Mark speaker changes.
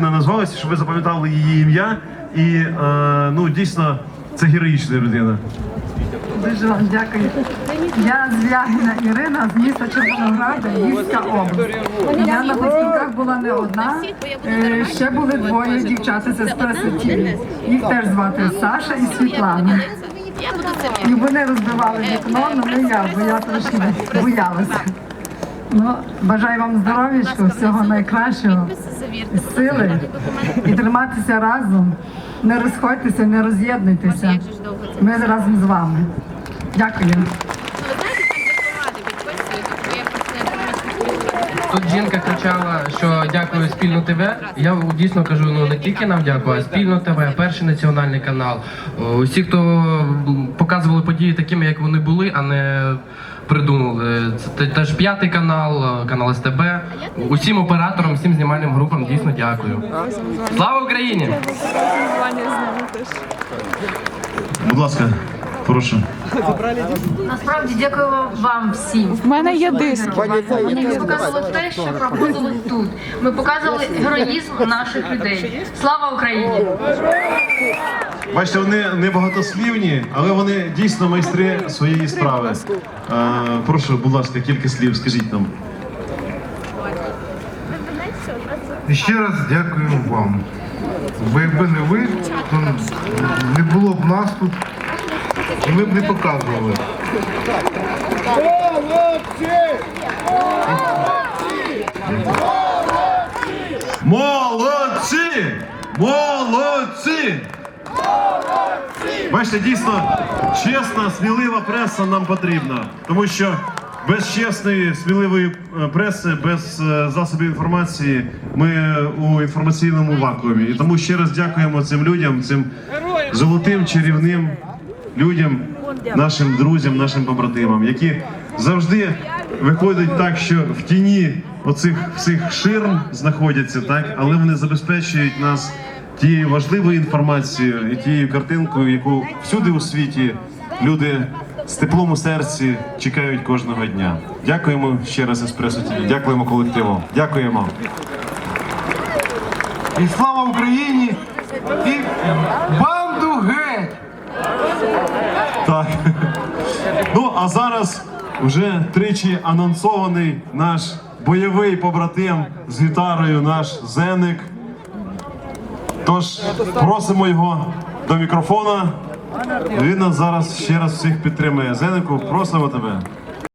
Speaker 1: Вона назвалася, щоб ви запам'ятали її ім'я. І е, ну дійсно це героїчна людина.
Speaker 2: Дуже вам дякую. Я Звягіна Ірина з міста Червонограда, Львівська область. Я на гостинках була не одна. Е, Ще були двоє дівчата з еспресо ТІВІ. Їх теж звати Саша і Світлана. І вони розбивали вікно, але не я, бо я трошки боялася. Ну, бажаю вам здоров'ячка, всього найкращого. Сили і триматися разом. Не розходьтеся, не роз'єднуйтеся. Ми разом з вами. Дякую.
Speaker 3: Ну, ви знаєте, там де поради відписують, то я просто не інформацію.
Speaker 4: Тут жінка кричала, що дякую спільно ТВ. Я дійсно кажу, ну не тільки нам дякую, а спільно ТВ, перший національний канал. Усі, хто показували події такими, як вони були, а не придумали. Це теж п'ятий канал, е, канал СТБ. Усім операторам, всім знімальним групам дійсно дякую. Слава Україні!
Speaker 1: Будь ласка, прошу.
Speaker 5: Насправді дякую вам всім.
Speaker 6: У мене є диск.
Speaker 5: Ми показували те, що проходило тут. Ми показували героїзм наших людей. Слава Україні!
Speaker 1: Бачите, вони не багатослівні, але вони дійсно майстри своєї справи. Е, прошу, будь ласка, кілька слів, скажіть нам.
Speaker 7: Ще раз дякую вам. Бо якби не ви, то не було б нас тут, ми б не показували.
Speaker 1: Молодці! Молодці! Бачите, дійсно чесна, смілива преса нам потрібна, тому що без чесної, сміливої е, преси, без е, засобів інформації ми у інформаційному вакуумі. І тому ще раз дякуємо цим людям, цим золотим чарівним людям, нашим друзям, нашим побратимам, які завжди виходять так, що в тіні оцих всіх ширм знаходяться, так, але вони забезпечують нас тією важливою інформацією і тією картинкою, яку всюди у світі люди з теплом у серці чекають кожного дня. Дякуємо ще раз Еспресо ТВ, дякуємо колективу. Дякуємо.
Speaker 7: І слава Україні! І банду геть!
Speaker 1: Так. Ну, а зараз вже тричі анонсований наш бойовий побратим з гітарою, наш Зеник. Тож просимо його до мікрофона. Він нас зараз ще раз всіх підтримує. Зенику, просимо тебе.